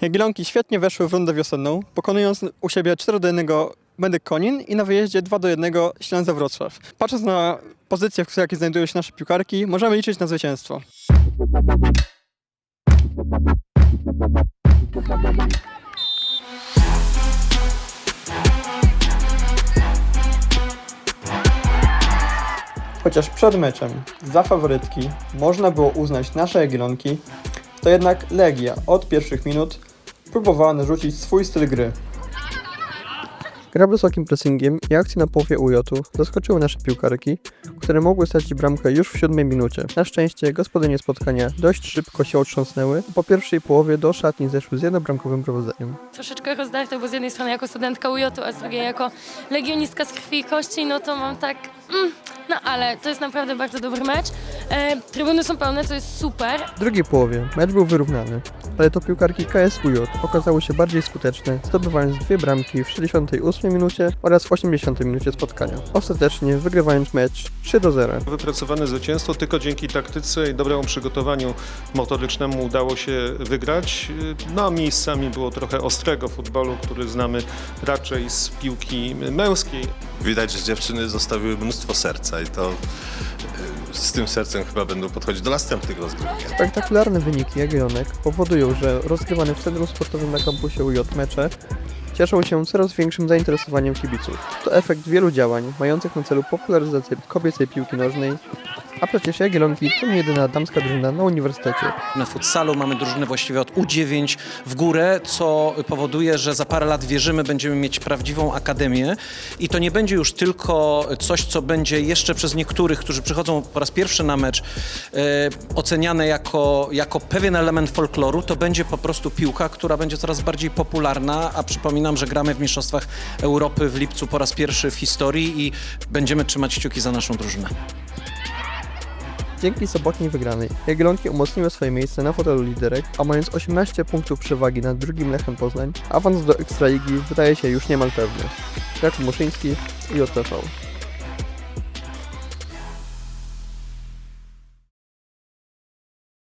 Jagiellonki świetnie weszły w rundę wiosenną, pokonując u siebie 4 do 1 Medyk Konin i na wyjeździe 2 do 1 Ślęza Wrocław. Patrząc na pozycję, w jakiej znajdują się nasze piłkarki, możemy liczyć na zwycięstwo. Chociaż przed meczem za faworytki można było uznać nasze Jagiellonki, to jednak Legia od pierwszych minut próbowała narzucić swój styl gry. Gra wysokim pressingiem i akcje na połowie ujotu zaskoczyły nasze piłkarki, które mogły stracić bramkę już w siódmej minucie. Na szczęście gospodynie spotkania dość szybko się otrząsnęły, a po pierwszej połowie do szatni zeszły z jednobramkowym prowodzeniem. troszeczkę rozdarte, bo z jednej strony jako studentka UJ, a z drugiej jako legionistka z krwi i kości, no to mam tak, mm, no ale to jest naprawdę bardzo dobry mecz. E, trybuny są pełne, to jest super. W drugiej połowie mecz był wyrównany, ale to piłkarki KSUJ okazały się bardziej skuteczne, zdobywając dwie bramki w 68 minucie oraz w 80 minucie spotkania. Ostatecznie wygrywając mecz 3 do 0. Wypracowane zwycięstwo tylko dzięki taktyce i dobremu przygotowaniu motorycznemu udało się wygrać. No, miejscami było trochę ostrego futbolu, który znamy raczej z piłki męskiej. Widać, że dziewczyny zostawiły mnóstwo serca i to z tym sercem chyba będą podchodzić do następnych rozgrywek. Spektakularne wyniki Jagiellonek powodują, że rozgrywane w Centrum Sportowym na kampusie UJ mecze cieszą się coraz większym zainteresowaniem kibiców. To efekt wielu działań mających na celu popularyzację kobiecej piłki nożnej, a przecież Jagiellonki to nie jedyna damska drużyna na uniwersytecie. Na futsalu mamy drużyny właściwie od U9 w górę, co powoduje, że za parę lat wierzymy, będziemy mieć prawdziwą akademię i to nie będzie już tylko coś, co będzie jeszcze przez niektórych, którzy przychodzą po raz pierwszy na mecz, e, oceniane jako, jako pewien element folkloru, to będzie po prostu piłka, która będzie coraz bardziej popularna, a przypominam, że gramy w Mistrzostwach Europy w lipcu po raz pierwszy w historii i będziemy trzymać kciuki za naszą drużynę. Dzięki sobotniej wygranej Jagiellonki umocniły swoje miejsce na fotelu liderek, a mając 18 punktów przewagi nad drugim Lechem Poznań, awans do Ekstraligi wydaje się już niemal pewny. Jakub Muszyński, JTV.